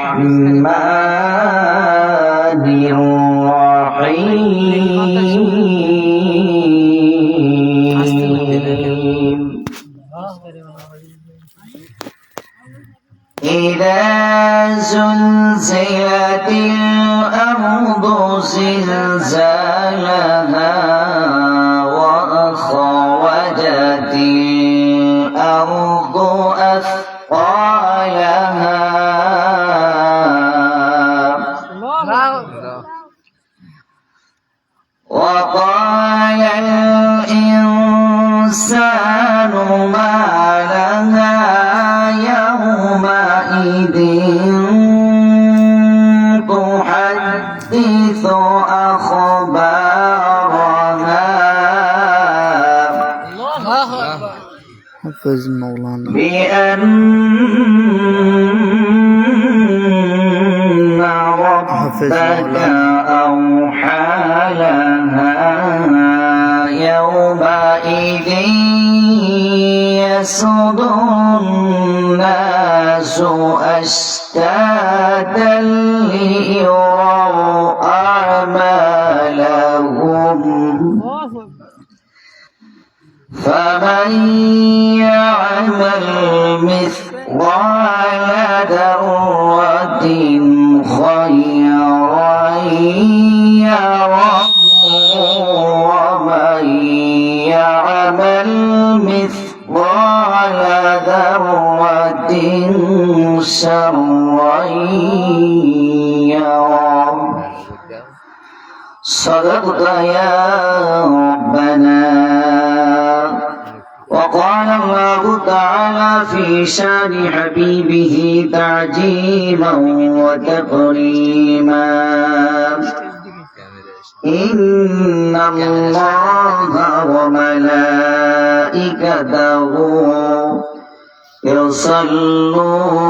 الرحمن الرحيم إذا زلزلت الأرض زلزالها وأخرجت حفظ مولانا بأن ربك. أوحى لها يومئذ يصدر الناس أشتاتا صدقت يا ربنا. وقال الله تعالى في شان حبيبه تعجيما وتكريما إن الله وملائكته يصلون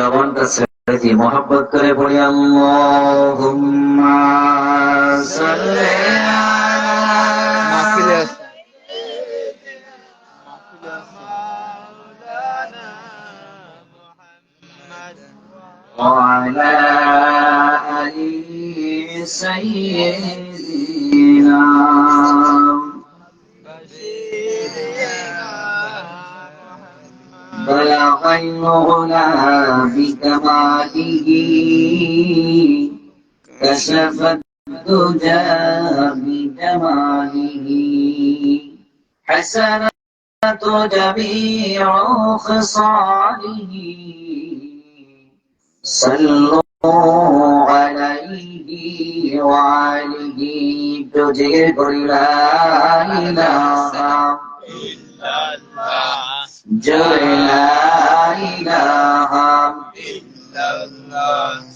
একটু জবানটা ছেড়ে দিয়ে মহাব্বত করে পড়ি আল্লাহুম্মা সাল্লি আলা وعلى آل سيدنا بلغ العلا بكماله كشف الدجى بجماله حسنة جميع خصاله. صلوا عليه وعليه تجيب لا إله جل لا إله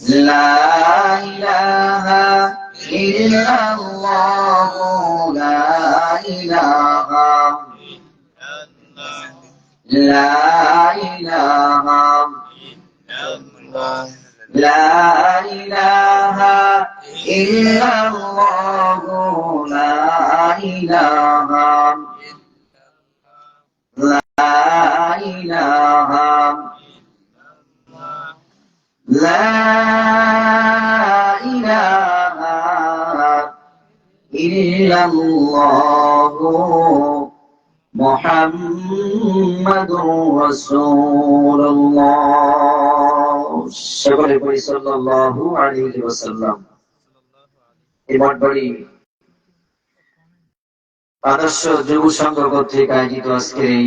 لا إله إلا الله لا إله لا إله لا إله إلا الله لا إله إله لا إله إلا الله محمد رسول الله সকলে পড়ি সাল্লাল্লাহু আলাইহি ওয়াসাল্লাম এই মঠবাড়ি আদর্শ যুব সংঘ কর্তৃক আয়োজিত আজকের এই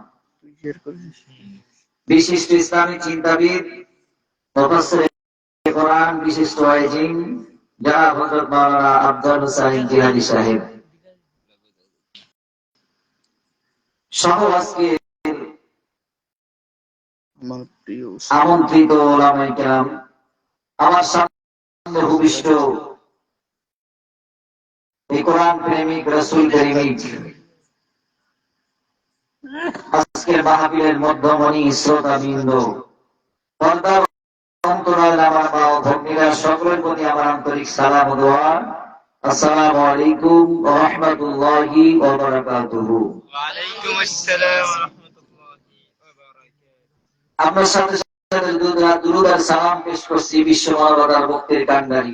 বিশিষ্ট ইসলামী চিন্তাবিদ কোরআন বিশিষ্ট হযরত মাওলানা আব্দুল হুসাইন জিলানী সাহেব। সহ আজকে আমার প্রিয় আমন্ত্রিত ওলামায়ে কেরাম আমার সামনে ভূমিষ্ঠ এই কোরআন প্রেমিক রসুল প্রেমিক আজকের মাহফিলের মধ্যমণি শ্রোতা বিন্দু পর্দার অন্তরাল আমার মা ও ভগ্নীরা সকলের প্রতি আমার আন্তরিক সালাম দোয়া। আসসালামু আলাইকুম ওয়া রাহমাতুল্লাহি ওয়া বারাকাতুহু। ওয়া আলাইকুম আসসালাম ওয়া রাহমাতুল্লাহি সাথে সাথে দুরুদ আর সালাম পেশ করছি বিশ্ব মানবতার মুক্তির কান্ডারি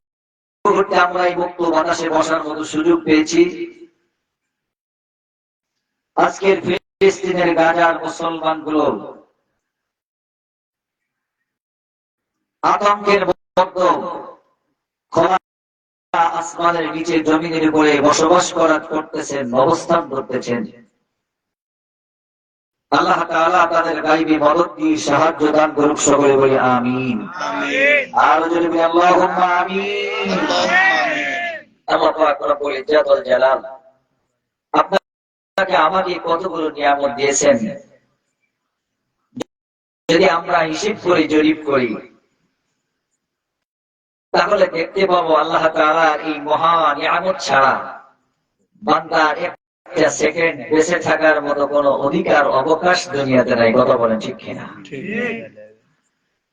মুহূর্তে আমরা এই মুক্ত বাতাসে বসার মতো সুযোগ পেয়েছি। আজকের ফিলিস্তিনের গাজার মুসলমানগুলো আতঙ্কের আসমানের নিচে জমিনের উপরে বসবাস করা করতেছেন, অবস্থান করতেছেন। আল্লাহ তাআলা তাদের গায়বী মদদ দিয়ে সাহায্য দান করুক সকলে বলি আমিন। আমিন। আর যদি আল্লাহুম্মা আমিন। আল্লাহ পাক জালাল আপনাকে আমাকে কতগুলো নিয়ামত দিয়েছেন? যদি আমরা হিসেব করি জরিপ করি তাহলে দেখতে পাবো আল্লাহ তাআলা এই মহান নিয়ামত ছাড়া বান্দার সেকেন্ড বেঁচে থাকার মতো কোনো অধিকার অবকাশ দুনিয়াতে নাই কথা বলেন ঠিক কিনা?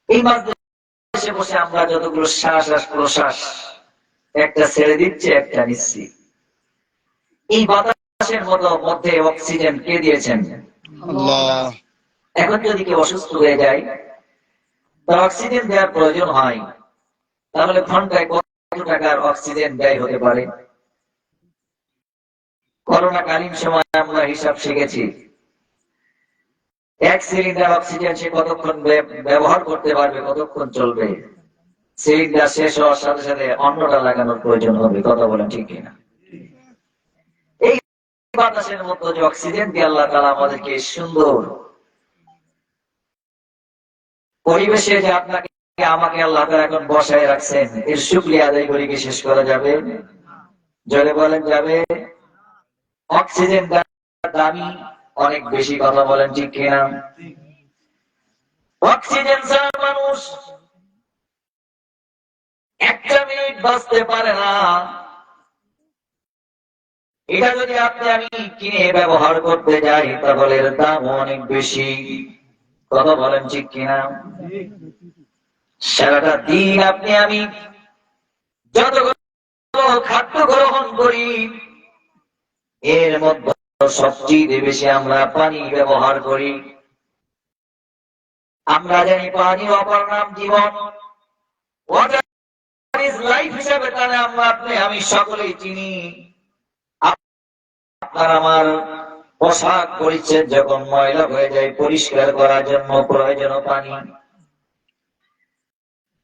এই বসে আমরা যতগুলো শ্বাস আর প্রশ্বাস একটা ছেড়ে দিচ্ছে একটা নিচ্ছি। এই বাতাসের মতো মধ্যে অক্সিজেন কে দিয়েছেন? এখন যদি কেউ অসুস্থ হয়ে যায় তার অক্সিজেন দেওয়ার প্রয়োজন হয় তাহলে ঘন্টায় কত টাকার অক্সিজেন ব্যয় হতে পারে? করোনাকালীন সময় আমরা হিসাব শিখেছি। এক সিলিন্ডার অক্সিজেন সে কতক্ষণ ব্যবহার করতে পারবে, কতক্ষণ চলবে? সিলিন্ডার শেষ হওয়ার সাথে সাথে অন্যটা লাগানোর প্রয়োজন হবে, কথা বলেন ঠিক কিনা? বাতাসের মতো যে অক্সিজেন দিয়ে আল্লাহ তালা আমাদেরকে সুন্দর পরিবেশে যে আপনাকে, আমাকে আল্লাহ তাআলা এখন বসায় রাখছেন, এর শুক্রিয়া আদায় করে কি শেষ করা যাবে? জোরে বলেন, যাবে? অক্সিজেন দামি অনেক বেশি কথা বলেন ঠিক কিনা? অক্সিজেন ছাড়া মানুষ একটা মিনিট বাঁচতে পারে না। এটা যদি আপনি আমি কিনে ব্যবহার করতে যাই, তাহলে দাম অনেক বেশি। কথা বলেন ঠিক কিনা? সারাটা দিন আপনি আমি যত খাদ্য গ্রহণ করি এর মধ্যে সবচেয়ে বেশি আমরা পানি ব্যবহার করি। আমরা জানি পানি অপর নাম জীবন। লাইফ হিসেবে তাহলে আমরা আপনি, আমি সকলেই চিনি। আপনার আমার পোশাক পরিচ্ছেদ যখন ময়লা হয়ে যায়, পরিষ্কার করার জন্য প্রয়োজন পানি।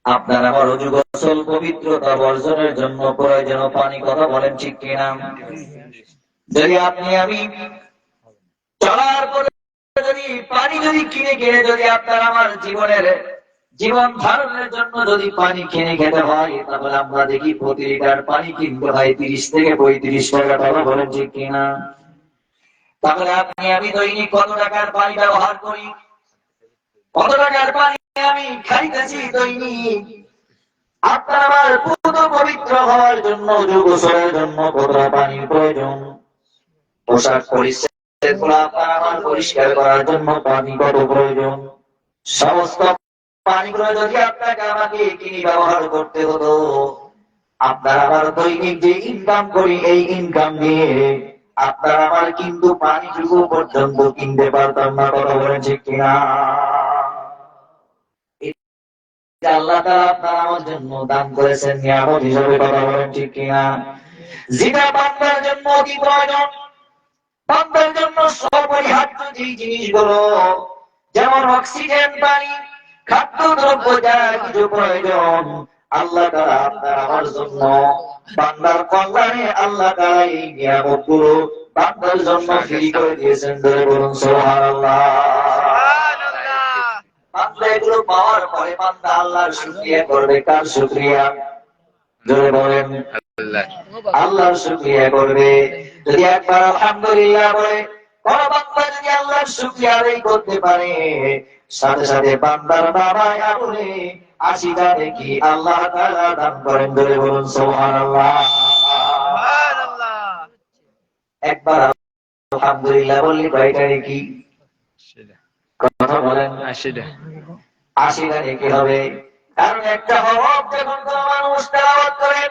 আপনার আমার অজু গোসল পবিত্রতা বর্জনের জন্য প্রয়োজন পানি, কথা বলেন ঠিক কিনা? যদি আপনি আমি চলার পরে যদি পানি যদি কিনে কিনে যদি আপনার আমার জীবনের জীবন ধারণের জন্য যদি পানি কিনে খেতে হয়, তাহলে আমরা দেখি প্রতি লিটার পানি কিনতে হয় তিরিশ থেকে পঁয়ত্রিশ টাকা। টাকা বলেন ঠিক কিনা। তাহলে আপনি, আমি দৈনিক কত টাকার পানি ব্যবহার করি? কত টাকার পানি আমি খাইতেছি দৈনিক? আপনার আমার পুত পবিত্র হওয়ার জন্য যুগোসরের জন্য কতটা পানির প্রয়োজন? পোশাক পরিচ্ছেদ আমার পরিষ্কার করার জন্য পানি কত প্রয়োজন। সমস্ত পানিগুলো যদি আপনাকে আমাকে কিনে ব্যবহার করতে হতো, আপনার আমার দৈনিক যে ইনকাম করি, এই ইনকাম দিয়ে আপনার আমার কিন্তু পানিটুকু পর্যন্ত কিনতে পারতাম না, কথা ঠিক কিনা? আল্লাহ তাআলা আপনার আমার জন্য দান করেছেন, নিয়ামত হিসাবে কথা বলেন ঠিক কিনা? যেটা বান্দার জন্য অতি প্রয়োজন। বান্দার জন্য সপরিহার্য যে জিনিসগুলো, যেমন অক্সিজেন, পানি, খাদ্য, দ্রব্য, যা কিছু প্রয়োজন, আল্লাহ আপনার জন্য বান্দার কল্যাণে আল্লাহ এই নিয়ামতগুলো বান্দার জন্য ফ্রি করে দিয়েছেন ধরে বলুন বান্দা এগুলো পাওয়ার পরে বান্দা আল্লাহর শুকরিয়া করবে, কার শুকরিয়া? জোরে বলেন। আল্লাহর শুকরিয়া করবে। যদি একবার আলহামদুলিল্লাহ বলে কোন বান্দা যদি আল্লাহর শুকরিয়া আদায় করতে পারে সাথে সাথে বান্দার নামায় আমলে আশিটা দেখি আল্লাহ তাআলা দান করেন ধরে বলুন সুবহানাল্লাহ। সুবহানাল্লাহ একবার আলহামদুলিল্লাহ বললি কয়টা কি কথা বলেন। আশিটা আশিটা কি হবে। কারণ একটা হরফ যখন কোন মানুষ তেলাওয়াত করে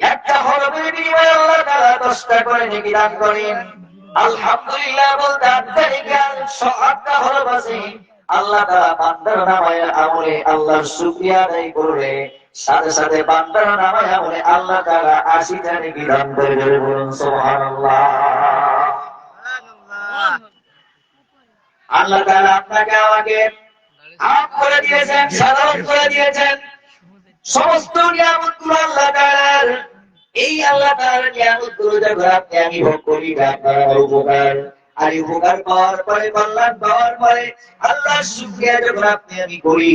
একটা বিনিময়ে আল্লাহ তাআলা দশটা করে নেকি দান করেন। আলহামদুলিল্লাহ বলতে আটটা হরফ আছে আল্লাহ তাআলা বান্দার নামায় আমলে আল্লাহর শুকরিয়া আদায় করবে। সাথে সাথে বান্দার নামায় আমলে আল্লাহ দান করে বলুন, সুবহানাল্লাহ। আল্লাহ তাআলা আপনাকে, আমাকে আপ করে দিয়েছেন সাধারণ করে দিয়েছেন। সমস্ত নিয়ামত আল্লাহ এই আল্লাহ তাআলার নিয়ামতগুলো যখন আপনি আমি ভোগ করি উপকার আর উপকার পাওয়ার পরে কল্যাণ পাওয়ার পরে আল্লাহ শুকরিয়া যখন আপনি আমি করি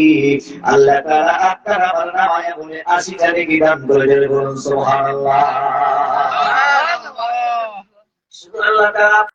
আল্লাহ তাআলা আপনার আমার নামায় বলে আশিটা নেকি দান করে দেবে বলুন সুবহানাল্লাহ। সুবহানাল্লাহ। আল্লাহ তাআলা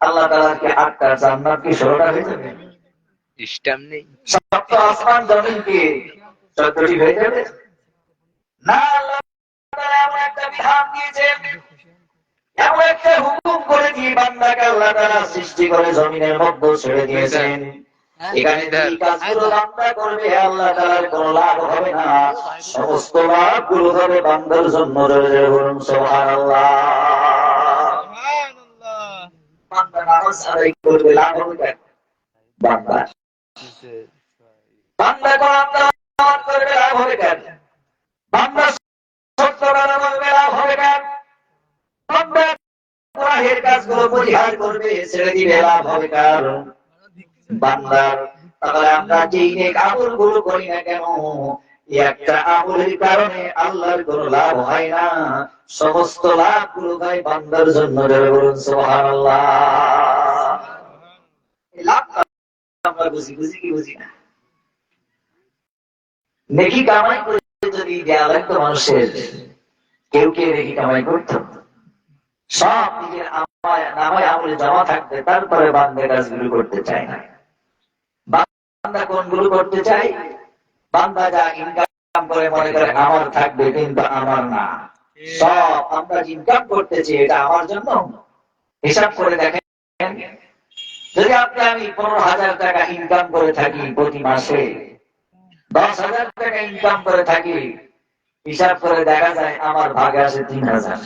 আল্লাহ তাআলাকে আটটা জান্নাত কি ষোলোটা হয়ে যাবে স্ট্যাম্প নেই। সপ্ত আসমান জমিন কি চোদ্দটি হয়ে যাবে না আল্লাহ এমন একটা বিধান দিয়েছেন এমন একটা হুকুম করে দিয়ে বান্দাকে আল্লাহ তাআলা সৃষ্টি করে জমিনের মধ্যে ছেড়ে দিয়েছেন। এখানে যে কাজগুলো বান্দা করবে? আল্লাহ তাআলার কোনো লাভ হবে না। সমস্ত লাভগুলো হবে বান্দার জন্য রয়েছে বলুন সুবহানাল্লাহ বান্দা নামাজ আদায় করবে লাভ হবে কেন? বান্দা বান্দা তেলাওয়াত করবে, লাভ হবে কেন? বান্দা সত্য কথা বলবে, লাভ হবে কেন? বান্দা গুনাহের কাজগুলো পরিহার করবে, ছেড়ে দিবে লাভ হবে কেন? বান্দার তাহলে আমরা যেই নেক আমলগুলো করি না কেন একটা আমলের কারণে আল্লাহর কোনো লাভ হয় না। সমস্ত লাভগুলো হয় বান্দার জন্য কি নেকি কামাই করে যদি লাগতো মানুষের, কেউ কেউ নেকি কামাই করতো? সব নিজের আমলে জমা থাকতে তারপরে বান্দা কাজগুলো করতে চায় না। বান্দা কোনগুলো করতে চাই বান্দা যা ইনকাম করে মনে করে আমার থাকবে, কিন্তু আমার না। সব আমরা ইনকাম করতেছি, এটা আমার জন্য। হিসাব করে দেখেন, যদি আপনি আমি পনেরো হাজার টাকা ইনকাম করে থাকি প্রতি মাসে, দশ হাজার টাকা ইনকাম করে থাকি, হিসাব করে দেখা যায় আমার ভাগে আসে তিন হাজার।